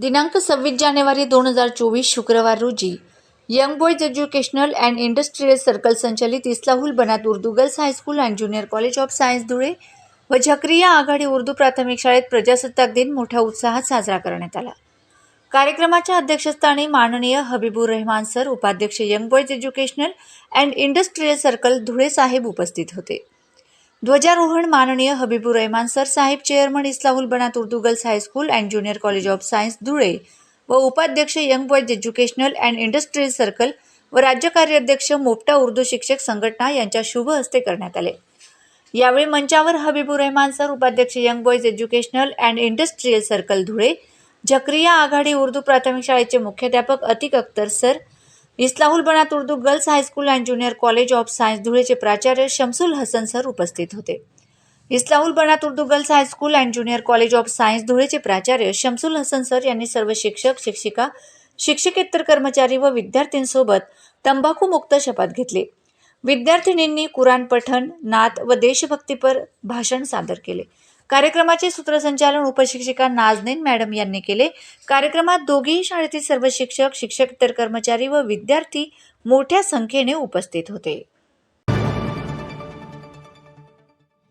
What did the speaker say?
दिनांक सव्वीस जानेवारी दोन हजार चोवीस शुक्रवार रोजी young boys educational and industrial circle संचलित Islahul Banat Urdu girls high school and junior college of science Dhule व झक्रिया आघाडी उर्दू प्राथमिक शाळेत प्रजासत्ताक दिन मोठ्या उत्साहात साजरा करण्यात आला. कार्यक्रमाच्या अध्यक्षस्थानी माननीय हबीबूर रहमान सर उपाध्यक्ष young boys educational and industrial circle Dhule साहेब उपस्थित होते. ध्वजारोहण माननीय Habibur Rahman sir Saheb chairman Islahul Banat Urdu girls high school and junior college of science Dhule व उपाध्यक्ष young boys educational and industrial circle व राज्य कार्याध्यक्ष मोपटा उर्दू शिक्षक संघटना यांच्या शुभ हस्ते करण्यात आले यावेळी मंचावर हबीबुर रहमान सर उपाध्यक्ष young boys educational and industrial circle Dhule Zakariya Aghadi Urdu प्राथमिक शाळेचे मुख्याध्यापक Atiq Akhtar sir Islahul Banat Urdu girls high school and junior college of science धुळेचे प्राचार्य शमसुल हसन सर उपस्थित होते. Islahul Banat Urdu girls high school and junior college of science धुळेचे प्राचार्य Shamsul Hasan sir यांनी सर्व शिक्षक शिक्षिका शिक्षकेतर कर्मचारी व विद्यार्थ्यांसोबत तंबाखूमुक्त शपथ घेतली. विद्यार्थिनींनी कुराण पठण नात व देशभक्तीपर भाषण सादर केले. कार्यक्रमाचे सूत्रसंचालन उपशिक्षिका नाजनेन मॅडम यांनी केले. कार्यक्रमात दोघेही शाळेतील सर्व शिक्षक शिक्षकेतर कर्मचारी व विद्यार्थी मोठ्या संख्येने उपस्थित होते.